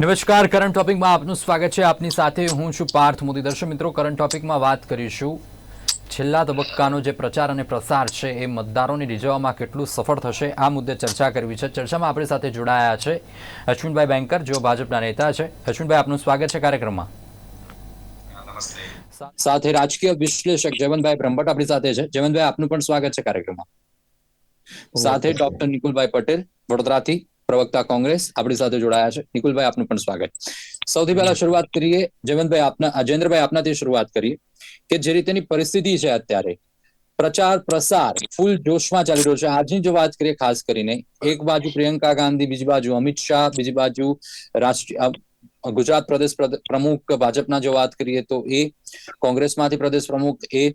નમસ્કાર કરંટ ટોપિકમાં આપનું સ્વાગત છે. આપની સાથે હું છું પાર્થ મોદી દર્શક મિત્રો કરંટ ટોપિકમાં વાત કરીશું. છેલ્લા તબક્કાનો જે પ્રચાર અને પ્રસાર છે એ મતદારોને રીઝવવામાં કેટલું સફળ થશે આ મુદ્દે ચર્ચા કરવી છે. ચર્ચામાં આપણી સાથે જોડાયા છે અશ્વિનભાઈ બેંકર જેઓ ભાજપના નેતા છે. અશ્વિનભાઈ આપનું સ્વાગત છે કાર્યક્રમમાં. સાથે રાજકીય વિશ્લેષક જયવંતભાઈ બ્રહ્મભટ્ટ આપણી સાથે છે. જયવંતભાઈ આપનું પણ સ્વાગત છે કાર્યક્રમમાં. સાથે ડોક્ટર નિકુલભાઈ પટેલ વડોદરાથી. પ્રવક્તા કોંગ્રેસ આપણી સાથે જોડાયા છે. નિકુલભાઈ આપનું પણ સ્વાગત. સૌથી પહેલા શરૂઆત કરીએ. જયવંતભાઈ આપના અજેન્દ્રભાઈ આપનાથી શરૂઆત કરીએ કે જે રીતેની પરિસ્થિતિ છે અત્યારે. પ્રચાર પ્રસાર ફૂલ જોશમાં ચાલી રહ્યો છે. આજની જો વાત કરીએ ખાસ કરીને એક બાજુ પ્રિયંકા ગાંધી બીજી બાજુ અમિત શાહ બીજી બાજુ રાષ્ટ્રીય ગુજરાત પ્રદેશ પ્રદ- પ્રમુખ ભાજપના જો વાત કરીએ તો એ કોંગ્રેસમાંથી પ્રદેશ પ્રમુખ એ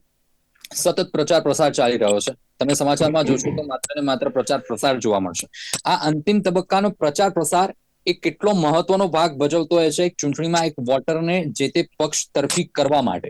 સતત પ્રચાર પ્રસાર ચાલી રહ્યો છે. તમે સમાચારમાં જોશો તો માત્ર ને માત્ર પ્રચાર પ્રસાર જોવા મળશે. આ અંતિમ તબક્કાનો પ્રચાર પ્રસાર એ કેટલો મહત્વનો ભાગ ભજવતો હોય છે? ચૂંટણીમાં એક વોટરને જે તે પક્ષ તરફી કરવા માટે.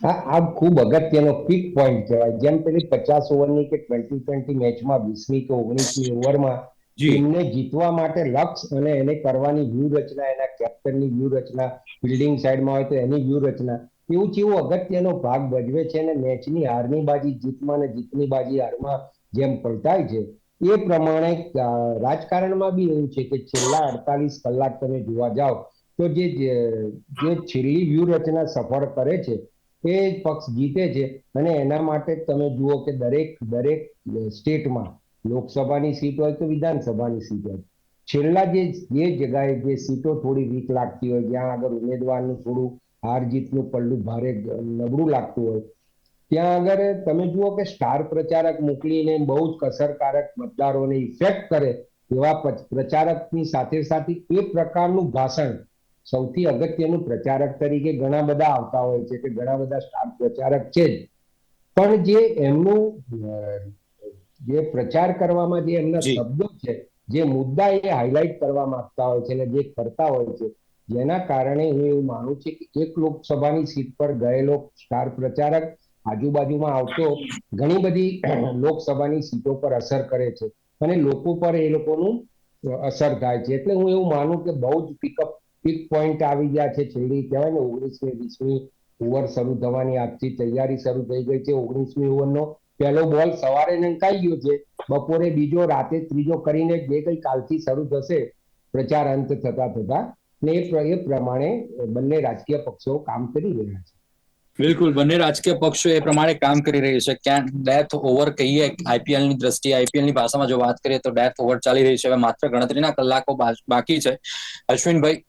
આ આ ખૂબ અગત્યનો પીક પોઈન્ટ કહેવાય. જેમ પેલી પચાસ ઓવરની કે ટ્વેન્ટી ટ્વેન્ટી મેચમાં વીસમી કે ઓગણીસમી ઓવરમાં ટીમને જીતવા માટે લક્ષ અને એને કરવાની વ્યૂહરચના એના કેપ્ટનની વ્યૂહરચના બિલ્ડિંગ સાઈડમાં હોય તો એની વ્યૂહરચના એવું એવું અગત્યનો ભાગ ભજવે છે અને મેચની હારની બાજી જીતમાં અને જીતની બાજી હારમાં જેમ પલટાય છે, એ પ્રમાણે રાજકારણમાં બી એવું છે કે છેલ્લા અડતાલીસ કલાક તમે જોવા જાઓ, તો જે, જે- છેલ્લી વ્યૂહરચના સફળ કરે છે, એ પક્ષ જીતે છે અને એના માટે તમે જુઓ કે દરેક દરેક સ્ટેટમાં લોકસભાની સીટ હોય કે વિધાનસભાની સીટ હોય, છેલ્લા જે જે જગાએ જે સીટો થોડી વીક લાગતી હોય, જ્યાં આગળ ઉમેદવારનું થોડું હાર જીતનું પલ્લું ભારે નબળું લાગતું હોય. ત્યાં આગળ તમે જુઓ કે સ્ટાર પ્રચારક મોકલીને બહુ જ અસરકારક મતદારોને ઇફેક્ટ કરે એવા પ્રચારકની સાથે સાથે એ પ્રકારનું ભાષણ સૌથી અગત્યનું પ્રચારક તરીકે ઘણા બધા આવતા હોય છે કે ઘણા બધા સ્ટાર પ્રચારક છે જ. પણ જે એમનું જે પ્રચાર કરવામાં જે એમના શબ્દો છે જે મુદ્દા એ હાઇલાઇટ કરવા માંગતા હોય છે અને જે કરતા હોય છે જેના કારણે હું એવું માનું છું કે એક લોકસભાની સીટ પર ગયેલો સ્ટાર પ્રચારક આજુબાજુમાં આવતો ઘણી બધી લોકસભાની સીટો પર અસર કરે છે અને લોકો પર એ લોકોનું અસર થાય છે. એટલે હું એવું માનું કે બહુ જ પિકઅપ પીક પોઈન્ટ આવી ગયા છે. છેલ્લી કહેવાય ને ઓગણીસમી, વીસમી ઓવર શરૂ થવાની આજથી તૈયારી શરૂ થઈ ગઈ છે. ઓગણીસમી ઓવરનો પહેલો બોલ સવારે નંકાઈ ગયો છે. બપોરે બીજો, રાતે ત્રીજો કરીને જે કઈ કાલથી શરૂ થશે, પ્રચાર અંત થતા થતા ને એ પ્રમાણે બંને રાજકીય પક્ષો કામ કરી રહ્યા છે. બિલકુલ, બંને રાજકીય પક્ષો એ પ્રમાણે કામ કરી રહ્યું છે. ક્યાં ડેથ ઓવર કહીએ આઈપીએલની દ્રષ્ટિએ આઈપીએલની ભાષામાં જો વાત કરીએ તો ડેથ ઓવર ચાલી રહી છે. હવે માત્ર ગણતરીના કલાકો બાકી છે. અશ્વિનભાઈ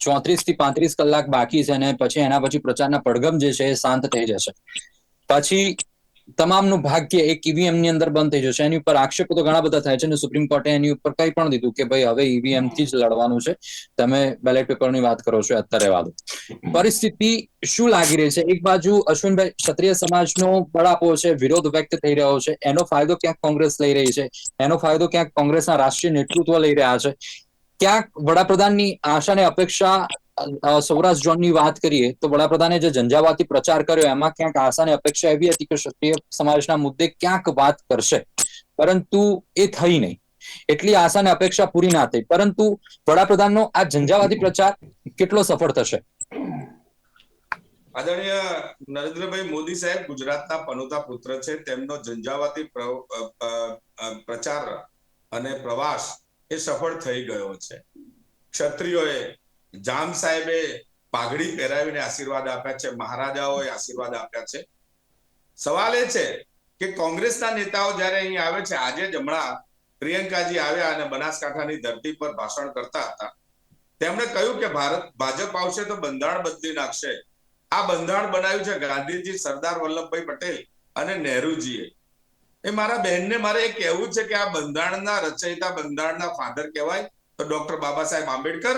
ચોત્રીસથી પાંત્રીસ કલાક બાકી છે અને પછી એના પછી પ્રચારના પડઘમ જે છે એ શાંત થઈ જશે. પછી તમામનું ભાગ્ય એક ઈવીએમની અંદર બંધ થઈ જશે. એની ઉપર આક્ષેપો તો ઘણા બધા થાય છે અને સુપ્રીમ કોર્ટે એની ઉપર કઈ પણ દીધું કે ભાઈ હવે ઈવીએમથી જ લડવાનું છે. તમે બેલેટ પેપરની વાત કરો છો અત્યારે વાત પરિસ્થિતિ શું લાગી રહી છે? એક બાજુ અશ્વિનભાઈ, ક્ષત્રિય સમાજનો બળાપો છે, વિરોધ વ્યક્ત થઈ રહ્યો છે. એનો ફાયદો ક્યાંક કોંગ્રેસ લઈ રહી છે? એનો ફાયદો ક્યાંક કોંગ્રેસના રાષ્ટ્રીય નેતૃત્વ લઈ રહ્યા છે? ક્યાંક વડાપ્રધાનની આશા અને અપેક્ષા સૌરાષ્ટ્ર ઝોનની વાત કરીએ તો વડાપ્રધાને જે ઝંઝાવાતી પ્રચાર કર્યો, એમાં ક્યાંક આશા અપેક્ષા એવી હતી કે ક્ષત્રિય સમાજના મુદ્દે ક્યાંક વાત કરશે. પરંતુ એ થઈ નહીં. એટલી આશાને અપેક્ષા પૂરી ના થઈ. પરંતુ વડાપ્રધાનનો આ ઝંઝાવાતી પ્રચાર કેટલો સફળ થશે? આદરણીય નરેન્દ્રભાઈ મોદી સાહેબ ગુજરાતના પનોતા પુત્ર છે. તેમનો ઝંઝાવાતી પ્રચાર અને પ્રવાસ એ સફળ થઈ ગયો છે. ક્ષત્રિયોએ જામ સાહેબે પાઘડી પહેરાવીને આશીર્વાદ આપ્યા છે, મહારાજાઓએ આશીર્વાદ આપ્યા છે. સવાલ એ છે કે કોંગ્રેસના નેતાઓ જ્યારે અહીં આવે છે, આજે જ હમણાં પ્રિયંકાજી આવ્યા અને બનાસકાંઠાની ધરતી પર ભાષણ કરતા હતા. તેમણે કહ્યું કે ભારત, ભાજપ આવશે તો બંધારણ બદલી નાખશે. આ બંધારણ બનાવ્યું છે ગાંધીજી, સરદાર વલ્લભભાઈ પટેલ અને નહેરુજીએ. એ મારા બહેનને મારે એ કહેવું છે કે આ બંધારણના રચયિતા, બંધારણના ફાધર કહેવાય તો ડોક્ટર બાબા સાહેબ આંબેડકર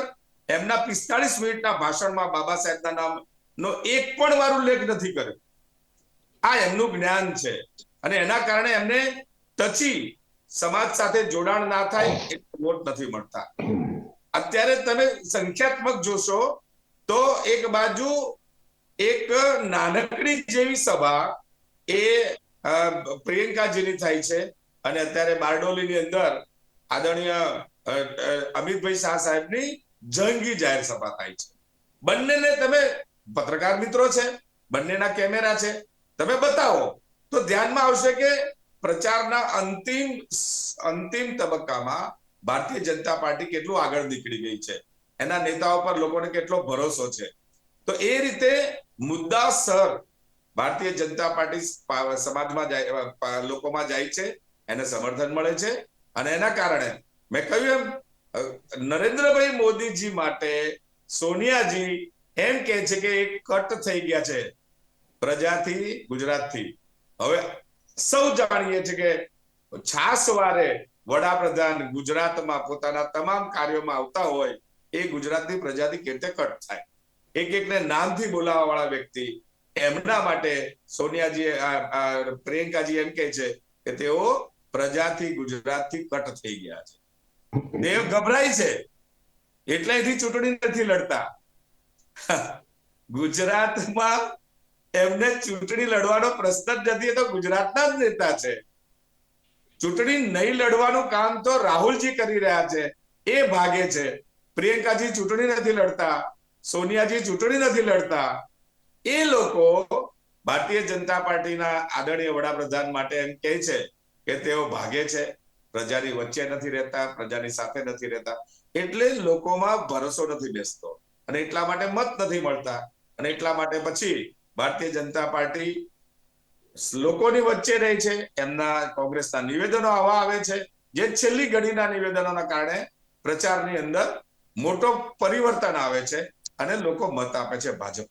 એમના પિસ્તાળીસ મિનિટના ભાષણમાં બાબા સાહેબના નામનો એક પણ વાર ઉલ્લેખ નથી કર્યો. આ એમનું જ્ઞાન છે અને એના કારણે એમને ટચી સમાજ સાથે જોડાણ ના થાય વોટ નથી મળતા. અત્યારે તમે સંખ્યાત્મક જોશો તો એક બાજુ એક નાનકડી જેવી સભા એ પ્રિયંકાજીની થાય છે અને અત્યારે બારડોલીની અંદર આદરણીય અમિતભાઈ શાહ સાહેબની જંગી જાહેર સભા થાય છે. બંનેને તમે પત્રકાર મિત્રો છે, બંનેના કેમેરા છે, તમે બતાવો. તો ધ્યાનમાં આવશે કે પ્રચારના અંતિમ અંતિમ તબક્કામાં ભારતીય જનતા પાર્ટી કેટલું આગળ નીકળી ગઈ છે? એના નેતાઓ પર લોકોને કેટલો ભરોસો છે? તો એ રીતે મુદ્દાસર ભારતીય જનતા પાર્ટી સમાજમાં જાય લોકોમાં જાય છે, એને સમર્થન મળે છે અને એના કારણે મેં કહ્યું એમ નરેન્દ્રભાઈ મોદીજી માટે સોનિયાજી એમ કે છે કે એક કટ થઈ ગયા છે પ્રજાથી, ગુજરાતથી. હવે સૌ જાણીએ છીએ કે છાસવારે વડાપ્રધાન ગુજરાતમાં પોતાના તમામ કાર્યોમાં આવતા હોય, એ ગુજરાતની પ્રજાથી કેવી રીતે કટ થાય? એક એકને નામથી બોલાવવા વાળા વ્યક્તિ એમના માટે સોનિયાજી પ્રિયંકાજી એમ કે છે કે તેઓ પ્રજાથી, ગુજરાતથી કટ થઈ ગયા છે. તેઓ ગભરાય છે. એટલે ચૂંટણી નથી લડતા. ગુજરાતમાં એમને ચૂંટણી લડવાનો પ્રશ્ન જ નથી તો ગુજરાતના જ નેતા છે. ચૂંટણી નહીં લડવાનું કામ તો રાહુલજી કરી રહ્યા છે. એ ભાગે છે. પ્રિયંકાજી ચૂંટણી નથી લડતા. સોનિયાજી ચૂંટણી નથી લડતા. એ લોકો ભારતીય જનતા પાર્ટીના આદરણીય વડાપ્રધાન માટે એમ કહે છે કે તેઓ ભાગે છે. પ્રજાની વચ્ચે નથી રહેતા, પ્રજાની સાથે નથી રહેતા. એટલે લોકોમાં ભરોસો નથી બેસતો. અને એટલા માટે મત નથી મળતા. અને એટલા માટે પછી ભારતીય જનતા પાર્ટી લોકોની વચ્ચે રહે છે. એમના કોંગ્રેસના નિવેદનો આવા આવે છે, જે છેલ્લી ઘડીના નિવેદનોના કારણે પ્રચારની અંદર મોટો પરિવર્તન આવે છે અને લોકો મત આપે છે ભાજપ.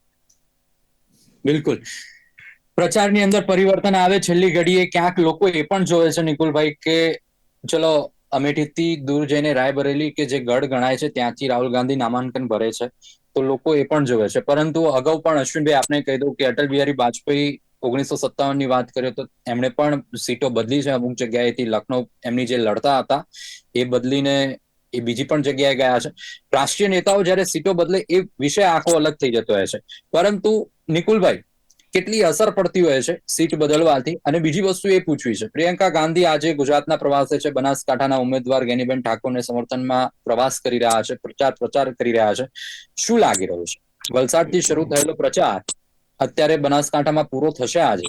બિલકુલ. પ્રચારની અંદર પરિવર્તન આવે છેલ્લી ઘડીએ ક્યાંક લોકો એ પણ જોવે છે નિકુલભાઈ કે ચલો, અમેઠીથી દૂર જઈને રાયબરેલી કે જે ગઢ ગણાય છે, ત્યાંથી રાહુલ ગાંધી નામાંકન ભરે છે, તો લોકો એ પણ જોવે છે. પરંતુ અગાઉ પણ અશ્વિનભાઈ આપને કહી દઉં કે અટલ બિહારી વાજપેયી ઓગણીસો સત્તાવનની વાત કરીએ તો એમણે પણ સીટો બદલી છે અમુક જગ્યાએથી. લખનૌ એમની જે લડતા હતા, એ બદલીને એ બીજી પણ જગ્યાએ ગયા છે. રાષ્ટ્રીય નેતાઓ જ્યારે સીટો બદલે એ વિષય આખો અલગ થઈ જતો હોય છે. પરંતુ નિકુલભાઈ કેટલી અસર પડતી હોય છે સીટ બદલવાથી? અને બીજી વસ્તુ એ પૂછવી છે. પ્રિયંકા ગાંધી આજે ગુજરાતના પ્રવાસે છે. બનાસકાંઠાના ઉમેદવાર ગેનીબેન ઠાકોરને સમર્થનમાં પ્રવાસ કરી રહ્યા છે. પ્રચાર પ્રચાર કરી રહ્યા છે. શું લાગી રહ્યું છે? વલસાડથી શરૂ થયેલો પ્રચાર અત્યારે બનાસકાંઠામાં પૂરો થશે આજે.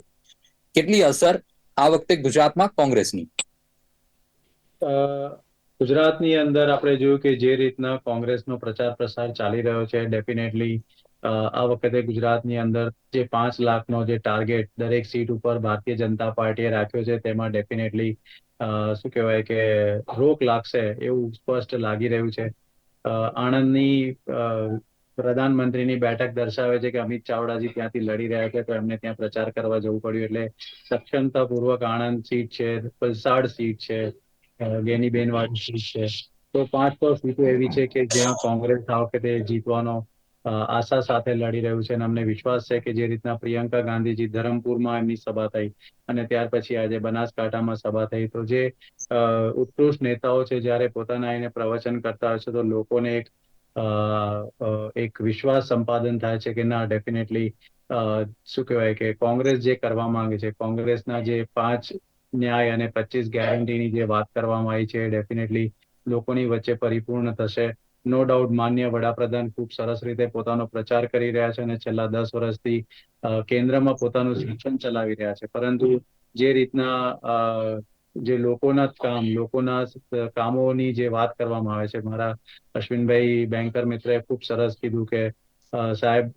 કેટલી અસર આ વખતે ગુજરાતમાં કોંગ્રેસની? ગુજરાતની અંદર આપણે જોયું કે જે રીતના કોંગ્રેસનો પ્રચાર પ્રસાર ચાલી રહ્યો છે, ડેફિનેટલી આ વખતે ગુજરાતની અંદર જે પાંચ લાખનો જે ટાર્ગેટ દરેક સીટ ઉપર ભારતીય જનતા પાર્ટીએ રાખ્યો છે, તેમાં ડેફિનેટલી શું કહેવાય કે રોક લાગશે એવું સ્પષ્ટ લાગી રહ્યું છે. આણંદની પ્રધાનમંત્રીની બેઠક દર્શાવે છે કે અમિત ચાવડાજી ત્યાંથી લડી રહ્યા છે, તો એમને ત્યાં પ્રચાર કરવા જવું પડ્યું. એટલે સક્ષમતાપૂર્વક આણંદ સીટ છે, વલસાડ સીટ છે ગેનીબેન વાળી સીટ છે. તો પાંચ છ સીટો એવી છે કે જ્યાં કોંગ્રેસ આ વખતે જીતવાનો આશા સાથે લડી રહ્યું છે અને અમને વિશ્વાસ છે કે જે રીતના પ્રિયંકા ગાંધીજી ધરમપુરમાં એમની સભા થઈ અને ત્યાર પછી આજે બનાસકાંઠામાં સભા થઈ, તો જે ઉત્કૃષ્ટ નેતાઓ છે જ્યારે પોતાના એને પ્રવચન કરતા હોય છે, તો લોકોને એક એક વિશ્વાસ સંપાદન થાય છે કે ના ડેફિનેટલી શું કહેવાય કે કોંગ્રેસ જે કરવા માંગે છે, કોંગ્રેસના જે પાંચ ન્યાય અને પચીસ ગેરંટીની જે વાત કરવામાં આવી છે ડેફિનેટલી લોકોની વચ્ચે પરિપૂર્ણ થશે. નો ડાઉટ માન્ય વડાપ્રધાન ખૂબ સરસ રીતે પોતાનો પ્રચાર કરી રહ્યા છે અને છેલ્લા દસ વર્ષથી કેન્દ્રમાં પોતાનું શિક્ષણ ચલાવી રહ્યા છે. પરંતુ જે રીતના જે લોકોના કામ, લોકોના કામોની જે વાત કરવામાં આવે છે, મારા અશ્વિનભાઈ બેંકર મિત્રએ ખૂબ સરસ કીધું કે સાહેબ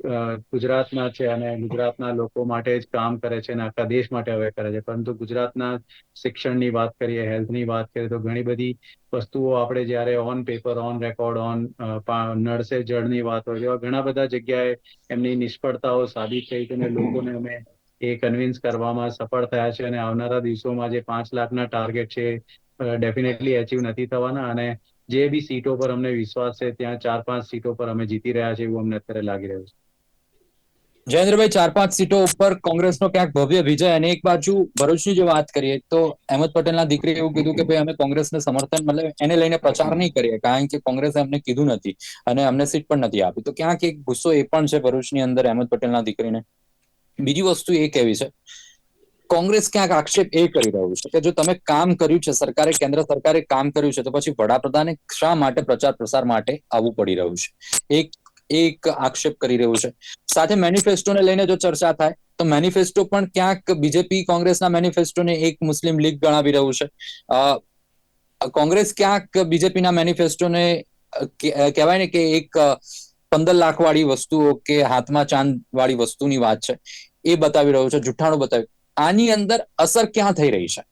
ગુજરાતના છે અને ગુજરાતના લોકો માટે જ કામ કરે છે અને આખા દેશ માટે હવે કરે છે. પરંતુ ગુજરાતના શિક્ષણની વાત કરીએ, હેલ્થની વાત કરીએ, તો ઘણી બધી વસ્તુઓ આપણે જ્યારે on paper on record on નળસે જળની વાત હોય, એવા ઘણા બધા જગ્યાએ એમની નિષ્ફળતાઓ સાબિત થઈ અને લોકોને અમે એ કન્વિન્સ કરવામાં સફળ થયા છે અને આવનારા દિવસોમાં જે પાંચ લાખના ટાર્ગેટ છે ડેફિનેટલી અચીવ નથી થવાના અને જે બી સીટો પર અમને વિશ્વાસ છે, ત્યાં ચાર પાંચ સીટો પર અમે જીતી રહ્યા છે એવું અમને અત્યારે લાગી રહ્યું છે. જયેન્દ્રભાઈ, ચાર પાંચ સીટો ઉપર કોંગ્રેસનો ક્યાંક ભવ્ય વિજય અને એક બાજુ ભરૂચની જો વાત કરીએ, તો અહેમદ પટેલના દીકરીએ એવું કીધું કે, ભાઈ, અમે કોંગ્રેસને સમર્થન, મતલબ એને લઈને પ્રચાર નહીં કરીએ, કારણ કે કોંગ્રેસે અમને કીધું નથી અને અમને સીટ પણ નથી આપી. તો ક્યાંક એક ગુસ્સો એ પણ છે ભરૂચની અંદર અહેમદ પટેલના દીકરીને. બીજી વસ્તુ એ કહેવી છે કોંગ્રેસ ક્યાંક આક્ષેપ એ કરી રહ્યું છે કે જો તમે કામ કર્યું છે, સરકારે, કેન્દ્ર સરકારે કામ કર્યું છે, તો પછી વડાપ્રધાને શા માટે પ્રચાર પ્રસાર માટે આવવું પડી રહ્યું છે? એક એક આક્ષેપ કરી રહ્યું છે. સાથે મેનિફેસ્ટોને લઈને જો ચર્ચા થાય, તો મેનિફેસ્ટો પણ ક્યાંક બીજેપી કોંગ્રેસના મેનિફેસ્ટોને એક મુસ્લિમ લીગ ગણાવી રહ્યું છે. કોંગ્રેસ ક્યાંક બીજેપીના મેનિફેસ્ટોને ને કહેવાય ને કે એક પંદર લાખ વાળી વસ્તુઓ કે હાથમાં ચાંદ વાળી વસ્તુની વાત છે, એ બતાવી રહ્યું છે, જુઠ્ઠાણું બતાવ્યું આની અંદર અસર ક્યાં થઈ રહી છે?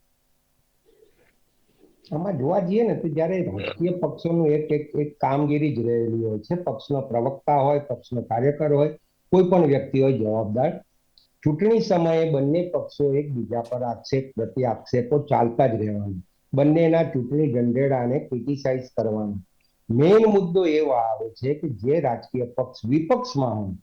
આમાં જોવા જઈએ ને તો જયારે રાજકીય પક્ષોનું એક એક એક કામગીરી જ રહેલી હોય છે પક્ષનો પ્રવક્તા હોય પક્ષનો કાર્યકર હોય કોઈ પણ વ્યક્તિ હોય જવાબદાર. ચૂંટણી સમયે બંને પક્ષો એકબીજા પર આક્ષેપ પ્રતિ આક્ષેપો ચાલતા જ રહેવાના. બંનેના ચૂંટણી ઢંઢેરાને ક્રિટિસાઇઝ કરવાના. મેઇન મુદ્દો એવો આવે છે કે જે રાજકીય પક્ષ વિપક્ષમાં હોય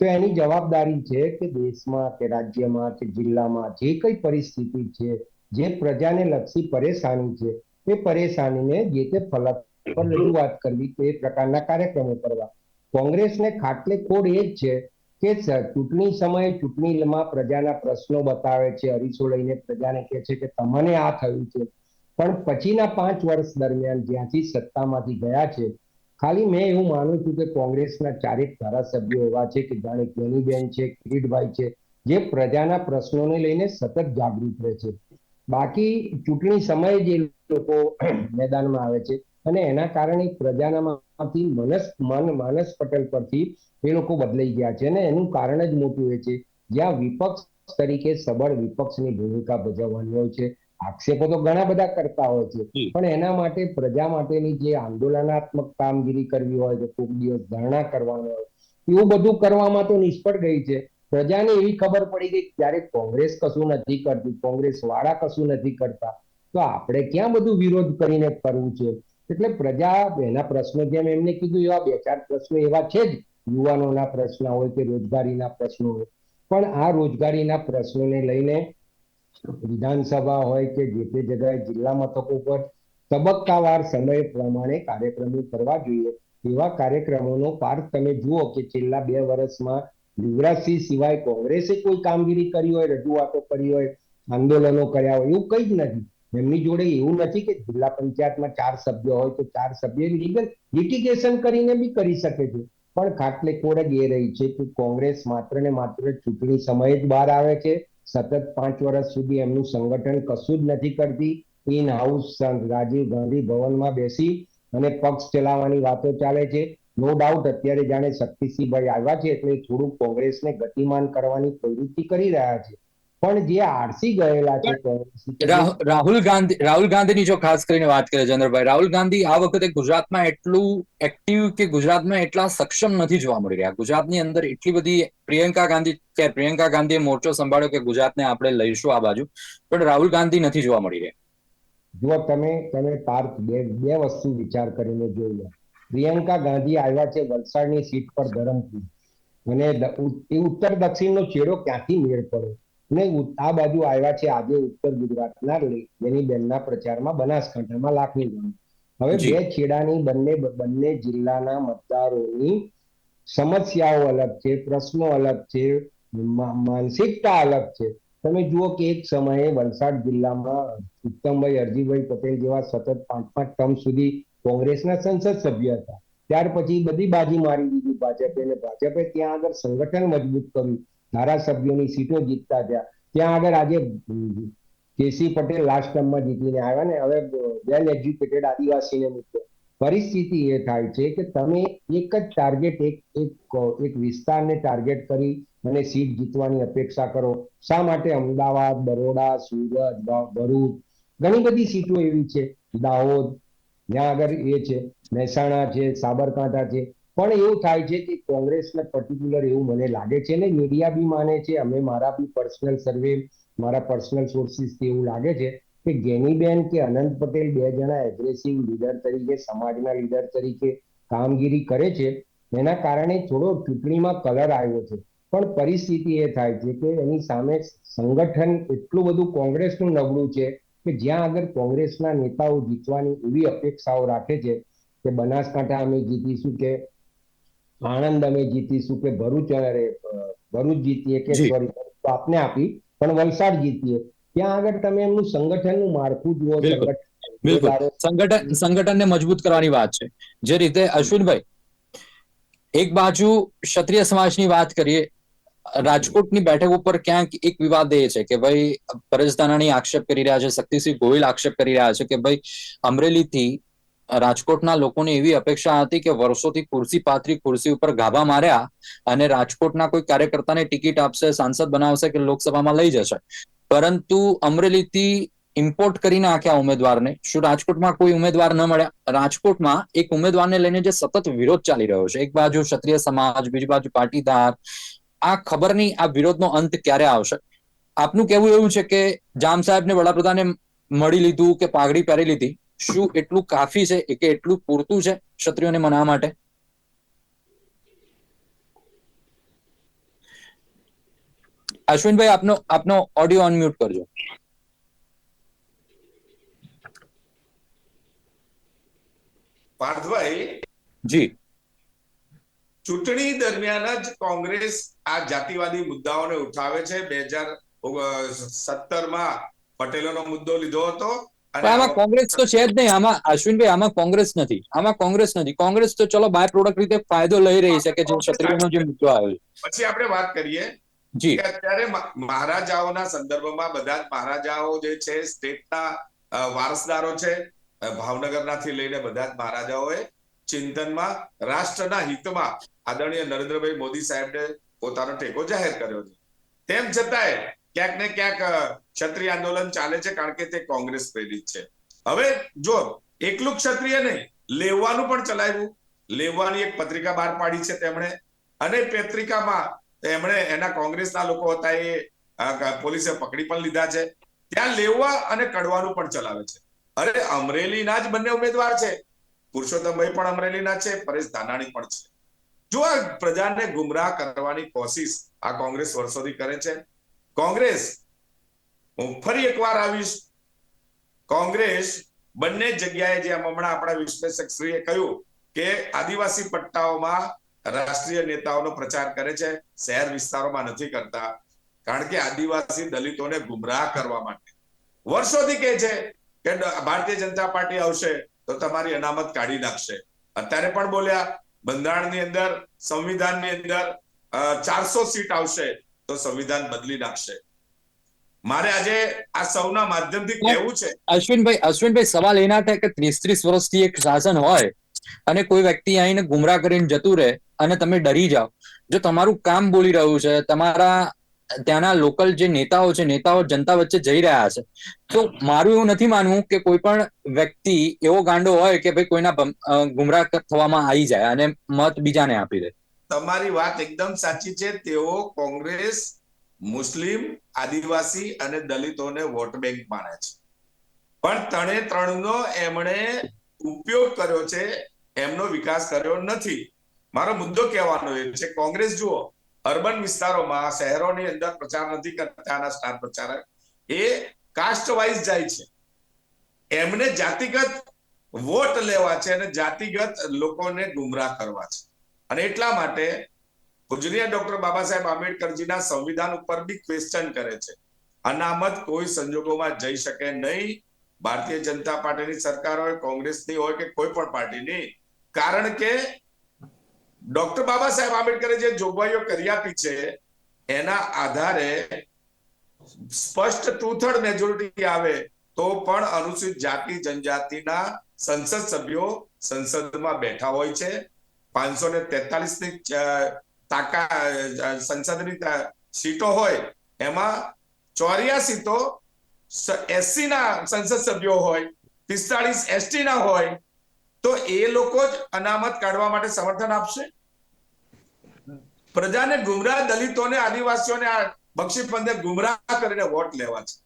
તો એની જવાબદારી છે કે દેશમાં કે રાજ્યમાં કે જિલ્લામાં જે કઈ પરિસ્થિતિ છે, જે પ્રજાને લક્ષી પરેશાની છે, એ પરેશાનીને જે તે ફલક પર રજૂઆત કરવી તે પ્રકારના કાર્યક્રમો કરવા. કોંગ્રેસને ખાટલે ખોડ એ જ છે કે ચૂંટણી સમયે ચૂંટણીમાં પ્રજાના પ્રશ્નો બતાવે છે, અરીસો લઈને પ્રજાને કહે છે કે તમને આ થયું છે. પણ પછીના પાંચ વર્ષ દરમિયાન જ્યાંથી સત્તામાંથી ગયા છે ખાલી મેં એવું માનું છું કે કોંગ્રેસના ચારેક ધારાસભ્યો એવા છે કે જાણે કેનીબેન છે કિરીટભાઈ છે, જે પ્રજાના પ્રશ્નોને લઈને સતત જાગૃત રહે છે. બાકી ચૂંટણી સમયે જે લોકો મેદાનમાં આવે છે અને એના કારણે પ્રજાનામાંથી મનસ, મન માનસ પટેલ પરથી એ લોકો બદલાઈ ગયા છે અને એનું કારણ જ મોટું એ છે. જ્યાં વિપક્ષ તરીકે સબળ વિપક્ષની ભૂમિકા ભજવવાની હોય છે આક્ષેપો તો ઘણા બધા કરતા હોય છે. પણ એના માટે પ્રજા માટેની જે આંદોલનાત્મક કામગીરી કરવી હોય છે કોઈક દિવસ ધરણા કરવાનો હોય એવું બધું કરવામાં તો નિષ્ફળ ગઈ છે. પ્રજાને એવી ખબર પડી ગઈ જ્યારે કોંગ્રેસ કશું નથી કરતી કોંગ્રેસ વાળા કશું નથી કરતા. તો આપણે ક્યાં બધું વિરોધ કરીને કરવું છે? એટલે પ્રજા એના પ્રશ્નો જેમ એમને કીધું એવા બે ચાર પ્રશ્નો એવા છે જ. યુવાનોના પ્રશ્ન હોય કે રોજગારીના પ્રશ્નો હોય. પણ આ રોજગારીના પ્રશ્નોને લઈને વિધાનસભા હોય કે જે તે જગ્યાએ જિલ્લા મથકો પર તબક્કાવાર સમય પ્રમાણે કાર્યક્રમો કરવા જોઈએ. એવા કાર્યક્રમોનો પાર્ક તમે જુઓ કે છેલ્લા બે વર્ષમાં યુવરાજસિંહ સિવાય કોંગ્રેસે કોઈ કામગીરી કરી હોય, રજૂઆતો કરી હોય, આંદોલનો કર્યા હોય, એવું કંઈ જ નથી. એમની જોડે એવું નથી કે જિલ્લા પંચાયતમાં ચાર સભ્યો હોય તો ચાર સભ્ય લીગલ લિટિગેશન કરીને બી કરી શકે છે. પણ ખાટલે કોડ જ એ રહી છે કે કોંગ્રેસ માત્ર ને માત્ર ચૂંટણી સમયે જ બહાર આવે છે. સતત પાંચ વર્ષ સુધી એમનું સંગઠન કશું જ નથી કરતી. ઇન હાઉસ રાજીવ ગાંધી ભવનમાં બેસી અને પક્ષ ચલાવવાની વાતો ચાલે છે. નો ડાઉટ અત્યારે જાણે શક્તિસિંહભાઈ આવ્યા છે એટલે થોડું કોંગ્રેસને ગતિમાન કરવાની પ્રવૃત્તિ કરી રહ્યા છે. પણ જે આરસી ગયેલા છે રાહુલ ગાંધી રાહુલ ગાંધીની જો ખાસ કરીને વાત કરીએ ચંદ્રભાઈ રાહુલ ગાંધી આ વખતે ગુજરાતમાં એટલું એક્ટિવ કે ગુજરાતમાં એટલા સક્ષમ નથી જોવા મળી રહ્યા. ગુજરાતની અંદર એટલી બધી પ્રિયંકા ગાંધી કે પ્રિયંકા ગાંધીએ મોરચો સંભાળ્યો કે ગુજરાતને આપણે લઈશું આ બાજુ પણ રાહુલ ગાંધી નથી જોવા મળી રહ્યા. જો તમે તમે પાર્થ બે બે વસ્તુ વિચાર કરીને જોઈ લો. પ્રિયંકા ગાંધી આવ્યા છે વલસાડની સીટ પર ધરમપુર. અને ઉત્તર દક્ષિણનો છેડો ક્યાંથી મેળ પડે? ને આ બાજુ આવ્યા છે આજે ઉત્તર ગુજરાતના જેની બેનના પ્રચારમાં બનાસકાંઠામાં લાખની ગણ. હવે બે છેડાની બંને બંને જિલ્લાના મતદારોની સમસ્યાઓ અલગ છે પ્રશ્નો અલગ છે માનસિકતા અલગ છે. તમે જુઓ કે એક સમયે વલસાડ જિલ્લામાં ઉત્તમભાઈ અરજીભાઈ પટેલ જેવા સતત પાંચ પાંચ ટર્મ સુધી કોંગ્રેસના સંસદ સભ્ય હતા. ત્યાર પછી બધી બાજી મારી દીધી ભાજપે અને ભાજપે ત્યાં આગળ સંગઠન મજબૂત કર્યું. ધારાસભ્યોની સીટો જીતતા થયા. ત્યાં આગળ આજે કેસી પટેલ લાસ્ટ ટર્મમાં જીતીને આવ્યા ને, હવે વેલ એજ્યુકેટેડ આદિવાસીને મૂક્યો. પરિસ્થિતિ એ થાય છે કે તમે એક જ ટાર્ગેટ એક એક એક વિસ્તારને ટાર્ગેટ કરી અને સીટ જીતવાની અપેક્ષા કરો. શા માટે? અમદાવાદ, બરોડા, સુરત ભરૂચ, ઘણી બધી સીટો એવી છે. દાહોદ, ત્યાં આગળ એ છે. મહેસાણા છે, સાબરકાંઠા છે. પણ એવું થાય છે કે કોંગ્રેસને પર્ટિક્યુલર એવું મને લાગે છે ને મીડિયા બી માને છે, અમે મારા બી પર્સનલ સર્વે મારા પર્સનલ સોર્સિસથી એવું લાગે છે કે ગેનીબેન કે અનંત પટેલ બે જણા એગ્રેસિવ લીડર તરીકે, સમાજના લીડર તરીકે કામગીરી કરે છે. એના કારણે થોડો ચૂંટણીમાં કલર આવ્યો છે. પણ પરિસ્થિતિ એ થાય છે કે એની સામે સંગઠન એટલું બધું કોંગ્રેસનું નબળું છે કે જ્યાં આગળ કોંગ્રેસના નેતાઓ જીતવાની એવી અપેક્ષાઓ રાખે છે કે બનાસકાંઠા અમે જીતીશું કે આણંદ અમે જીતીશું કે ભરૂચ ભરૂચ જીતીએ કે સોરી આપને આપી પણ વલસાડ જીતીએ. ત્યાં આગળ તમે એમનું સંગઠનનું માળખું જુઓ બિલકુલ. સંગઠન સંગઠન સંગઠનને મજબૂત કરવાની વાત છે. જે રીતે અશ્વિનભાઈ એક બાજુ ક્ષત્રિય સમાજની વાત કરીએ રાજકોટની બેઠક ઉપર ક્યાંક એક વિવાદ એ છે કે ભાઈ પરેશ ધાનાણી આક્ષેપ કરી રહ્યા છે શક્તિસિંહ ગોહિલ આક્ષેપ કરી રહ્યા છે કે ભાઈ અમરેલીથી રાજકોટના લોકોને એવી અપેક્ષા હતી કે વર્ષોથી ખુરશી પાથરી, ખુરશી ઉપર ગાભા માર્યા અને રાજકોટના કોઈ કાર્યકર્તાને ટિકિટ આપશે, સાંસદ બનાવશે કે લોકસભામાં લઈ જશે. પરંતુ અમરેલીથી ઇમ્પોર્ટ કરી નાખ્યા ઉમેદવારને. શું રાજકોટમાં કોઈ ઉમેદવાર ન મળ્યા? રાજકોટમાં એક ઉમેદવારને લઈને જે સતત વિરોધ ચાલી રહ્યો છે. એક બાજુ ક્ષત્રિય સમાજ, બીજી બાજુ પાટીદાર. આ ખબર નહીં આ વિરોધનો અંત ક્યારે આવશે? આપનું કહેવું એવું છે કે જામ સાહેબને વડાપ્રધાને મળી લીધું કે પાઘડી પહેરી લીધી? શું એટલું કાફી છે કે એટલું પૂરતું છે ક્ષત્રિયોને મનાવા માટે? અશ્વિનભાઈ આપનો આપનો ઓડિયો અનમ્યુટ કરજો. પાર્થભાઈ જી. ચૂંટણી દરમિયાન જ કોંગ્રેસ આ જાતિવાદી મુદ્દાઓને ઉઠાવે છે. બે હજાર સત્તરમાં પટેલોનો મુદ્દો લીધો હતો. પણ આમાં કોંગ્રેસ તો છે જ નહીં. આમાં અશ્વિનભાઈ આમાં કોંગ્રેસ નથી. આમાં કોંગ્રેસ નથી. કોંગ્રેસ તો ચલો બાય પ્રોડક્ટ રીતે ફાયદો લઈ રહી છે કે જે ક્ષત્રિયનો જે મુદ્દો આવ્યો છે. પછી આપણે વાત કરીએ જી. અત્યારે મહારાજાઓના સંદર્ભમાં બધા જ મહારાજાઓ જે છે સ્ટેટના વારસદારો છે ભાવનગરનાથી લઈને બધા જ મહારાજાઓએ ચિંતનમાં રાષ્ટ્રના હિતમાં આદરણીય નરેન્દ્રભાઈ મોદી સાહેબને પોતાનો ટેકો જાહેર કર્યો છે. તેમ છતાંય ક્યાંક ને ક્યાંક ક્ષત્રિય આંદોલન ચાલે છે કારણ કે તે કોંગ્રેસ પ્રેરિત છે. હવે જો એકલું ક્ષત્રિય નહીં, લેવાનું પણ ચલાવ્યું. લેવાની એક પત્રિકા બહાર પાડી છે તેમણે. અને પત્રિકામાં એમણે એના કોંગ્રેસના લોકો હતા એ પોલીસે પકડી પણ લીધા છે. ત્યાં લેવા અને કડવાનું પણ ચલાવે છે. અરે અમરેલીના જ બંને ઉમેદવાર છે. પુરુષોત્તમભાઈ પણ અમરેલીના છે, પરેશ ધાનાણી પણ છે. જો આ પ્રજાને ગુમરાહ કરવાની કોશિશ આ કોંગ્રેસ વર્ષોથી કરે છે, કોંગ્રેસ, હું ફરી એકવાર આવીશ. કોંગ્રેસ બંને જગ્યાએ જે હમણાં આપણા વિશ્લેષકશ્રીએ કહ્યું કે આદિવાસી પટ્ટાઓમાં રાષ્ટ્રીય નેતાઓનો પ્રચાર કરે છે, શહેર વિસ્તારોમાં નથી કરતા, કારણ કે આદિવાસી દલિતોને ગુમરાહ કરવા માટે. વર્ષોથી કહે છે કે ભારતીય જનતા પાર્ટી આવશે તો તમારી અનામત કાઢી નાખશે. અત્યારે પણ બોલ્યા બંધારણની અંદર, સંવિધાનની અંદર ચારસો સીટ આવશે તો સંવિધાન બદલી નાખશે. મારે આજે આ સૌના માધ્યમથી કહેવું છે. અશ્વિનભાઈ અશ્વિનભાઈ, સવાલ એના થાય કે ત્રીસ ત્રીસ વર્ષથી એક શાસન હોય અને કોઈ વ્યક્તિ આવીને ગુમરાહ કરીને જતું રહે અને તમે ડરી જાઓ. જો તમારું કામ બોલી રહ્યું છે, તમારા ત્યાંના લોકલ જે નેતાઓ છે, નેતાઓ જનતા વચ્ચે જઈ રહ્યા છે. તો મારું એવું નથી માનવું કે કોઈ પણ વ્યક્તિ એવો ગાંડો હોય કે ભાઈ કોઈના ગુમરાહ થવામાં આવી જાય અને મત બીજાને આપી દે. તમારી વાત એકદમ સાચી છે. તેઓ કોંગ્રેસ, મુસ્લિમ, આદિવાસી અને દલિતોને વોટ બેંક માને છે. પણ ત્રણે ત્રણનો એમણે ઉપયોગ કર્યો છે, એમનો વિકાસ કર્યો નથી. મારો મુદ્દો કહેવાનો એ છે, કોંગ્રેસ જુઓ અર્બન વિસ્તારોમાં શહેરોની અંદર પ્રચાર નથી કરતા સ્ટાર પ્રચારક. એ કાસ્ટ વાઇઝ જાય છે. એમને જાતિગત વોટ લેવા છે અને જાતિગત લોકોને ગુમરાહ કરવા છે. અને એટલા માટે પૂજનીય ડોક્ટર બાબા સાહેબ આંબેડકરજીના સંવિધાન ઉપર બી ક્વેશ્ચન કરે છે. અનામત કોઈ સંજોગોમાં જઈ શકે નહીં. ભારતીય જનતા પાર્ટીની સરકાર હોય, કોંગ્રેસની હોય કે કોઈ પણ પાર્ટીની. કારણ કે ડોક્ટર બાબા સાહેબ આંબેડકરે જે જોગવાઈઓ કરી આપી છે, એના આધારે સ્પષ્ટ ટુ થર્ડ મેજોરિટી આવે તો પણ અનુસૂચિત જાતિ, જનજાતિના સંસદ સભ્યો સંસદમાં બેઠા હોય છે. પાંચસો ને તેતાલીસની તાકા સંસદની સીટો હોય, એમાં ચોર્યાસી તો એસસી ના સંસદ સભ્યો હોય, પિસ્તાળીસ એસટી ના હોય, તો એ લોકો જ અનામત કાઢવા માટે સમર્થન આપશે? પ્રજાને ગુમરાહ દલિતોને આદિવાસીઓને આ બક્ષીપંથે ગુમરાહ કરીને વોટ લેવા છે.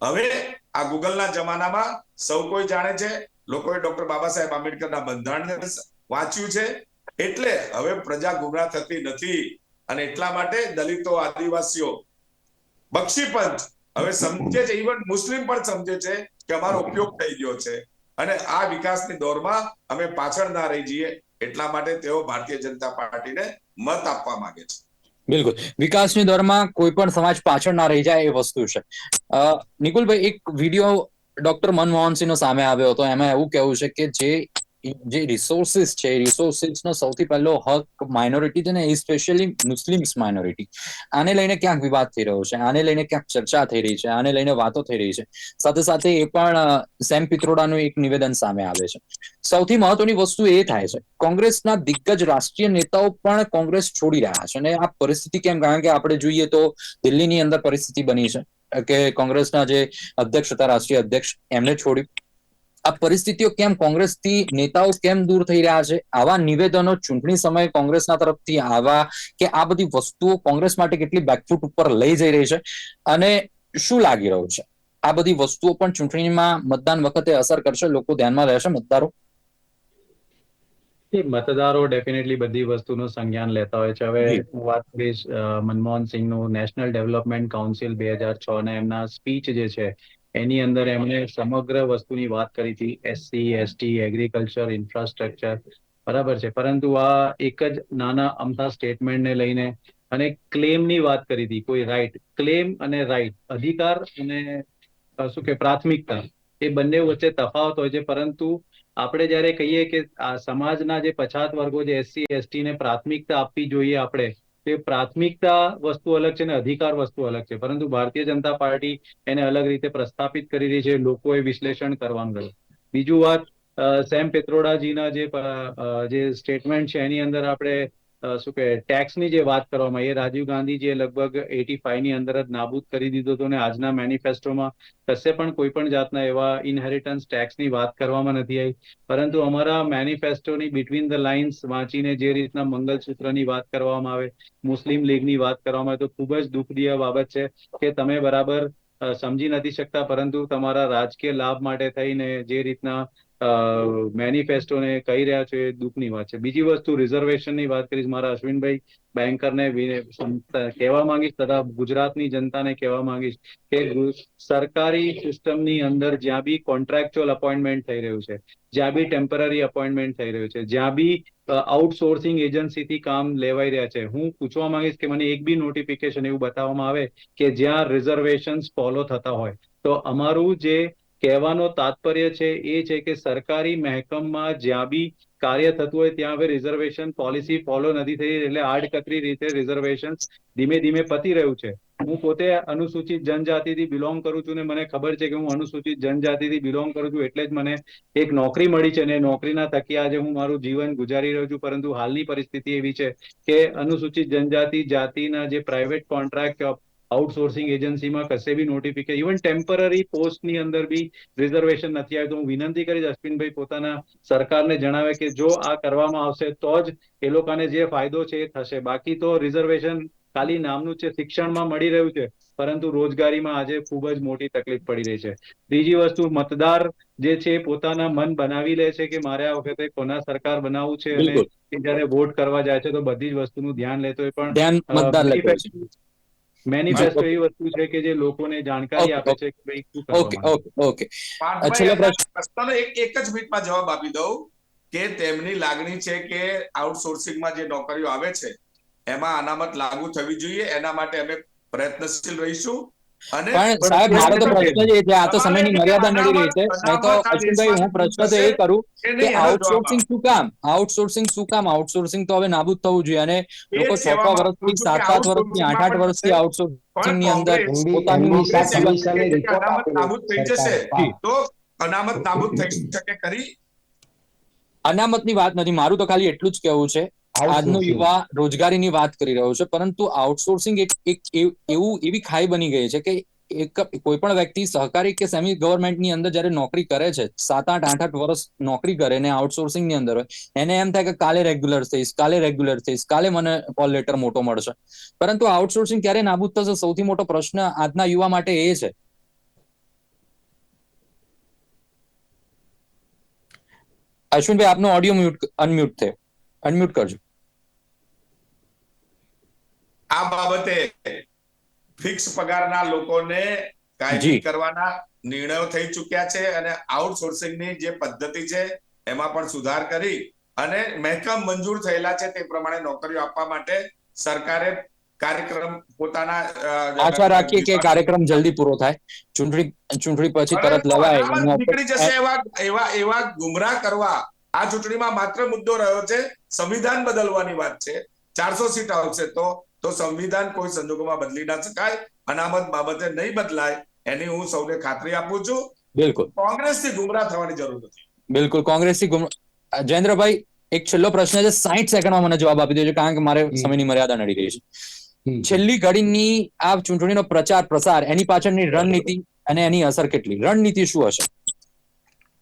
હવે આ ગૂગલના જમાનામાં સૌ કોઈ જાણે છે, લોકોએ ડોક્ટર બાબા સાહેબ આંબેડકરના બંધારણને વાંચ્યું છે. એટલે હવે પ્રજા ગુમરાહ થતી નથી અને એટલા માટે દલિતો, આદિવાસીઓ બક્ષીપંથ હવે સમજે છે ઇવન મુસ્લિમ પણ સમજે છે કે અમારો ઉપયોગ થઈ ગયો છે. અને આ વિકાસની દોરમાં અમે પાછળ ના રહી જઈએ. એટલા માટે તેઓ ભારતીય જનતા પાર્ટીને મત આપવા માંગે છે. બિલકુલ. વિકાસની દરમાં કોઈ પણ સમાજ પાછળ ના રહી જાય એ વસ્તુ છે. નિકુલભાઈ, એક વીડિયો ડોક્ટર મનમોહનસિંહનો સામે આવ્યો હતો. એમાં એવું કહેવું છે કે જે જે રિસોર્સિસ છે રિસોર્સિસનો સૌથી પહેલો હક માઇનોરિટી છે ને સ્પેશિયલી મુસ્લિમ્સ માઇનોરિટી આને લઈને ક્યાંક વિવાદ થઈ રહ્યો છે, આને લઈને ક્યાંક ચર્ચા થઈ રહી છે, આને લઈને વાતો થઈ રહી છે. સાથે સાથે એ પણ સેમ પિત્રોડાનું એક નિવેદન સામે આવે છે. સૌથી મહત્વની વસ્તુ એ થાય છે, કોંગ્રેસના દિગ્ગજ રાષ્ટ્રીય નેતાઓ પણ કોંગ્રેસ છોડી રહ્યા છે અને આ પરિસ્થિતિ કેમ? કારણ કે આપણે જોઈએ તો દિલ્હીની અંદર પરિસ્થિતિ બની છે, કે કોંગ્રેસના જે અધ્યક્ષ હતા, રાષ્ટ્રીય અધ્યક્ષ, એમને છોડી આ પરિસ્થિતિઓ કેમ કોંગ્રેસથી નેતાઓ કેમ દૂર થઈ રહ્યા છે? આવા નિવેદનો ચૂંટણી સમયે કોંગ્રેસના તરફથી આવા કે આ બધી વસ્તુઓ કોંગ્રેસ માટે કેટલી બેકફૂટ ઉપર લઈ જઈ રહી છે? અને શું લાગી રહ્યું છે? આ બધી વસ્તુઓ પણ ચૂંટણીમાં મતદાન વખતે અસર કરશે લોકો ધ્યાનમાં રહેશે મતદારો? મતદારો ડેફિનેટલી બધી વસ્તુનું સંજ્ઞાન લેતા હોય છે. હવે. હું વાત કરીશ મનમોહન સિંહનું નેશનલ ડેવલપમેન્ટ કાઉન્સિલ બે હજાર છ ના એમના સ્પીચ જે છે એની અંદર એમણે સમગ્ર વસ્તુની વાત કરી હતી એસસી એસટી એગ્રીકલ્ચર ઇન્ફ્રાસ્ટ્રક્ચર બરાબર છે. પરંતુ આ એક જ નાના અમથા સ્ટેટમેન્ટને લઈને અને ક્લેમની વાત કરી હતી, કોઈ રાઈટ ક્લેમ અને રાઈટ અધિકાર અને શું કે, પ્રાથમિકતા, એ બંને વચ્ચે તફાવત હોય છે. પરંતુ આપણે જ્યારે કહીએ કે આ સમાજના જે પછાત વર્ગો જે એસસી એસટી ને પ્રાથમિકતા આપવી જોઈએ આપણે તે પ્રાથમિકતા વસ્તુ અલગ છે ને અધિકાર વસ્તુ અલગ છે. પરંતુ ભારતીય જનતા પાર્ટી એને અલગ રીતે પ્રસ્થાપિત કરી રહી છે. લોકોએ વિશ્લેષણ કરવાનું રહ્યું. બીજું વાત સેમ પેત્રોડાજીના જે સ્ટેટમેન્ટ છે, એની અંદર આપણે શું કે ટેક્સની જે વાત કરવામાં એ રાજીવ ગાંધીજીએ લગભગ એટી ફાઈવની અંદર જ નાબૂદ કરી દીધો હતો ને આજના મેનિફેસ્ટોમાં કશે પણ કોઈ પણ જાતના એવા ઇનહેરિટન્સ ટેક્સની વાત કરવામાં નથી આવી. પરંતુ અમારા મેનિફેસ્ટોની બિટવીન ધ લાઇન્સ વાંચીને જે રીતના મંગલસૂત્રની વાત કરવામાં આવે, મુસ્લિમ લીગની વાત કરવામાં આવે, તો ખૂબ જ દુઃખદીય બાબત છે કે તમે બરાબર સમજી નથી શકતા, પરંતુ તમારા રાજકીય લાભ માટે થઈને જે રીતના મેનિફેસ્ટોને કહી રહ્યા છો એ દુઃખની વાત છે. બીજી વસ્તુ, રિઝર્વેશનની વાત કરીશ. મારા અશ્વિનભાઈ બેન્કરને કહેવા માંગીશ તથા ગુજરાતની જનતાને કહેવા માંગીશ કે સરકારી સિસ્ટમની અંદર જ્યાં બી કોન્ટ્રાક્ચ્યુઅલ અપોઇન્ટમેન્ટ થઈ રહ્યું છે, જ્યાં બી ટેમ્પરરી અપોઇન્ટમેન્ટ થઈ રહ્યું છે, જ્યાં બી આઉટસોર્સિંગ એજન્સીથી કામ લેવાઈ રહ્યા છે. હું પૂછવા માંગીશ કે મને એક બી નોટિફિકેશન એવું બતાવવામાં આવે કે જ્યાં રિઝર્વેશન્સ ફોલો થતા હોય. તો અમારું જે કહેવાનો તાત્પર્ય છે એ છે કે સરકારી મહેકમમાં જ્યાં બી કાર્ય થતું હોય ત્યાં હવે રિઝર્વેશન પોલિસી ફોલો નથી થઈ એટલે આડકતરી રીતે રિઝર્વેશન ધીમે ધીમે પતી રહ્યું છે. હું પોતે અનુસૂચિત જનજાતિથી બિલોંગ કરું છું ને મને ખબર છે કે હું અનુસૂચિત જનજાતિથી બિલોંગ કરું છું એટલે જ મને એક નોકરી મળી છે ને નોકરીના થકી આજે હું મારું જીવન ગુજારી રહ્યો છું પરંતુ હાલની પરિસ્થિતિ એવી છે કે અનુસૂચિત જનજાતિ જાતિના જે પ્રાઇવેટ કોન્ટ્રાક્ટ આઉટસોર્સિંગ એજન્સીમાં કશે બી નોટિફિકેશન ઇવન ટેમ્પરરી પોસ્ટની અંદર બી રિઝર્વેશન નથી આવ્યું. તો હું વિનંતી કરીશ અશ્વિનભાઈ પોતાના સરકારને જણાવે કે જો આ કરવામાં આવશે તો જ એ લોકોને જે ફાયદો છે એ થશે. બાકી તો રિઝર્વેશન ખાલી નામનું છે શિક્ષણમાં મળી રહ્યું છે પરંતુ રોજગારીમાં આજે ખૂબ જ મોટી તકલીફ પડી રહી છે. બીજી વસ્તુ મતદાર જે છે એ પોતાના મન બનાવી લે છે કે મારે આ વખતે કોના સરકાર બનાવવું છે અને જયારે વોટ કરવા જાય છે તો બધી જ વસ્તુનું ધ્યાન લેતો હોય. પણ મેનિફેસ્ટો એવી વસ્તુ છે કે જે લોકોને જાણકારી આપે છે કે ભાઈ શું ઓકે ઓકે ઓકે. છેલ્લો પ્રશ્ન. એક એક જ મિનિટમાં જવાબ આપી દઉં કે તેમની લાગણી છે કે આઉટસોર્સિંગમાં જે નોકરીઓ આવે છે એમાં અનામત લાગુ થવી જોઈએ એના માટે અમે પ્રયત્નશીલ રહીશું. પણ સાહેબ મારો તો પ્રશ્ન છે આ તો સમયની મર્યાદા નડી રહી છે. નહીં તો અશ્વિનભાઈ હું પ્રશ્ન તો એ કરું કે આઉટસોર્સિંગ શું કામ? આઉટસોર્સિંગ શું કામ? આઉટસોર્સિંગ તો હવે નાબૂદ થવું જોઈએ અને લોકો છ છ વર્ષથી સાત સાત વર્ષથી આઠ આઠ વર્ષથી આઉટસોર્સિંગની અંદર પોતાની નાબૂદ થઈ જશે. તો અનામત નાબૂદ થઈ શકે ખરી? અનામતની વાત નથી મારું તો ખાલી એટલું જ કહેવું છે આજનો યુવા રોજગારીની વાત કરી રહ્યો છે, પરંતુ આઉટસોર્સિંગ એક એવું, એવી ખાઈ બની ગઈ છે કે એક, કોઈ પણ વ્યક્તિ સહકારી કે સેમી ગવર્મેન્ટની અંદર જ્યારે નોકરી કરે છે સાત આઠ આઠ આઠ વર્ષ નોકરી કરે ને આઉટસોર્સિંગની અંદર હોય, એને એમ થાય કે કાલે રેગ્યુલર થઈશ, કાલે રેગ્યુલર થઈશ, કાલે મને કોલ લેટર મોટો મળશે. પરંતુ આઉટસોર્સિંગ ક્યારે નાબૂદ થશે? સૌથી મોટો પ્રશ્ન આજના યુવા માટે એ છે. અશ્વિનભાઈ, આપનો ઓડિયો મ્યુટ અનમ્યુટ થયો. અનમ્યુટ કરજો. આ બાબતે ફિક્સ પગારના લોકોને કાયમી કરવાના નિર્ણયો થઈ ચૂક્યા છે અને આઉટસોર્સિંગની જે પદ્ધતિ છે એમાં પણ સુધાર કરી અને મહેકમ મંજૂર થયેલા છે તે પ્રમાણે નોકરીઓ આપવા માટે સરકારે કાર્યક્રમ પોતાના આશા રાખીએ કે કાર્યક્રમ જલ્દી પૂરો થાય. ચૂંટણી ચૂંટણી પછી તરત લેવાય. નીકળી જશે એવા એવા એવા ગુમરાહ કરવા. આ ચૂંટણીમાં માત્ર મુદ્દો રહ્યો છે સંવિધાન બદલવાની વાત છે. ચારસો સીટ આવશે તો તો સંવિધાન કોઈ સંજોગોમાં બદલી ના શકાય અનામત બાબતે નહીં બદલાય એની હું સૌને ખાતરી આપું છું. બિલકુલ. કોંગ્રેસથી ગુમરાહ થવાની જરૂર નથી. બિલકુલ કોંગ્રેસથી ગુમ જયેન્દ્રભાઈ એક છેલ્લો પ્રશ્ન છે સાહીઠ સેકન્ડમાં મને જવાબ આપી દેજો કારણ કે મારે સમયની મર્યાદા નડી રહી છે. છેલ્લી ઘડીની આ ચૂંટણીનો પ્રચાર પ્રસાર એની પાછળની રણનીતિ અને એની અસર કેટલી? રણનીતિ શું હશે?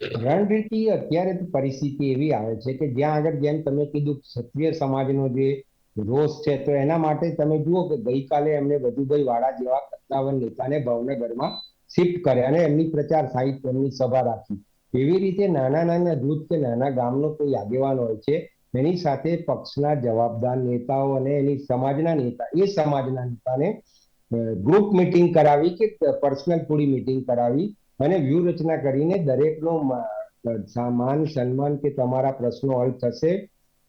રણનીતિ અત્યારે પરિસ્થિતિ એવી આવે છે કે જ્યાં આગળ જેમ તમે કીધું ક્ષત્રિય સમાજનો જે રોષ છે, તો એના માટે તમે જુઓ કે ગઈકાલે એમને વધુભાઈ વાળા જેવા સત્તાવન નેતાને ભાવનગરમાં શિફ્ટ કર્યા અને એમની પ્રચાર સાહિત્યની સભા રાખી. એવી રીતે નાના નાના જૂથ કે નાના ગામનો કોઈ આગેવાન હોય છે, એની સાથે પક્ષના જવાબદાર નેતાઓ અને એની સમાજના નેતા, એ સમાજના નેતાને ગ્રુપ મિટિંગ કરાવી કે પર્સનલ થોડી મિટિંગ કરાવી અને વ્યૂહરચના કરીને દરેકનો માન, સન્માન કે તમારા પ્રશ્નો હલ થશે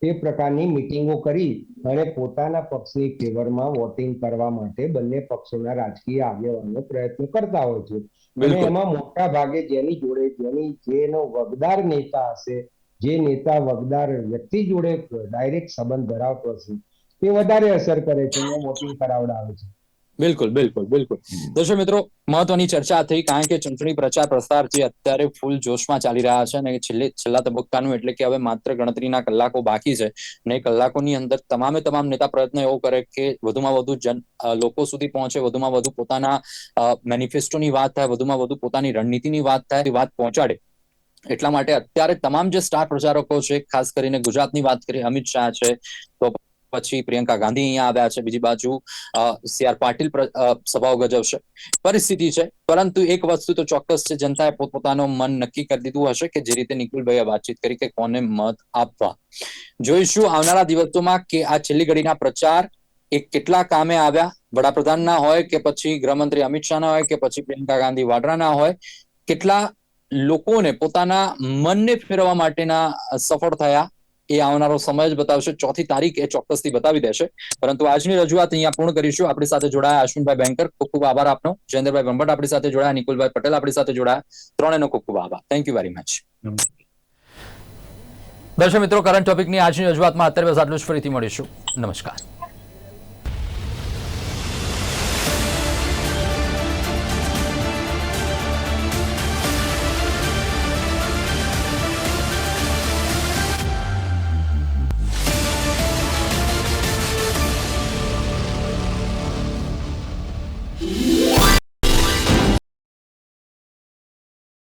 તે પ્રકારની મિટિંગો કરી અને પોતાના પક્ષની ફેવરમાં વોટિંગ કરવા માટે બંને પક્ષોના રાજકીય આગેવાનો પ્રયત્ન કરતા હોય છે. અને એમાં મોટા ભાગે જેની જોડે જેની જેનો વગદાર નેતા હશે જે નેતા વગદાર વ્યક્તિ જોડે ડાયરેક્ટ સંબંધ ધરાવતો હશે તે વધારે અસર કરે છે અને વોટિંગ કરાવડાવે છે. બિલકુલ બિલકુલ બિલકુલ. દર્શક મિત્રો મહત્વની ચર્ચા થઈ કારણ કે ચૂંટણી પ્રચાર પ્રસાર જે અત્યારે ફૂલ જોશમાં ચાલી રહ્યા છે અને છેલ્લે છેલ્લા તબક્કાનું એટલે કે હવે માત્ર ગણતરીના કલાકો બાકી છે ને કલાકોની અંદર તમામે તમામ નેતા પ્રયત્ન એવો કરે કે વધુમાં વધુ જન લોકો સુધી પહોંચે વધુમાં વધુ પોતાના મેનિફેસ્ટોની વાત થાય વધુમાં વધુ પોતાની રણનીતિની વાત થાય વાત પહોંચાડે. એટલા માટે અત્યારે તમામ જે સ્ટાર પ્રચારકો છે ખાસ કરીને ગુજરાતની વાત કરીએ અમિત શાહ છે તો પછી પ્રિયંકા ગાંધી અહીંયા આવ્યા છે, બીજી બાજુ સી પાટીલ સભાઓ ગજવશે. પરિસ્થિતિ છે, પરંતુ એક વસ્તુ તો ચોક્કસ છે, જનતાએ પોતપોતાનું મન નક્કી કરી દીધું હશે કે જે રીતે નિકુલભાઈએ વાતચીત કરી કે કોને મત આપવા. જોઈશું આવનારા દિવસોમાં કે આ છેલ્લી ઘડીના પ્રચાર એ કેટલા કામે આવ્યા? વડાપ્રધાનના હોય કે પછી ગૃહમંત્રી અમિત શાહના હોય કે પછી પ્રિયંકા ગાંધી વાડરાના હોય? કેટલા લોકોને પોતાના મનને ફેરવવા માટેના સફળ થયા? એ આવનારો સમય જ બતાવશે. ચોથી તારીખ એ ચોક્કસથી બતાવી દેશે. પરંતુ આજની રજૂઆત અહીંયા પૂર્ણ કરીશું. આપણી સાથે જોડાયા અશ્વિનભાઈ બેંકર ખૂબ ખૂબ આભાર આપનો. જયેન્દ્રભાઈ બ્રહ્મટ આપણી સાથે જોડાયા. નિકુલભાઈ પટેલ આપણી સાથે જોડાયા. ત્રણેયનો ખૂબ ખૂબ આભાર. થેન્ક યુ વેરી મચ દર્શક મિત્રો કરંટ ટોપિકની આજની રજૂઆતમાં અત્યારે આટલું જ. ફરીથી મળીશું. નમસ્કાર.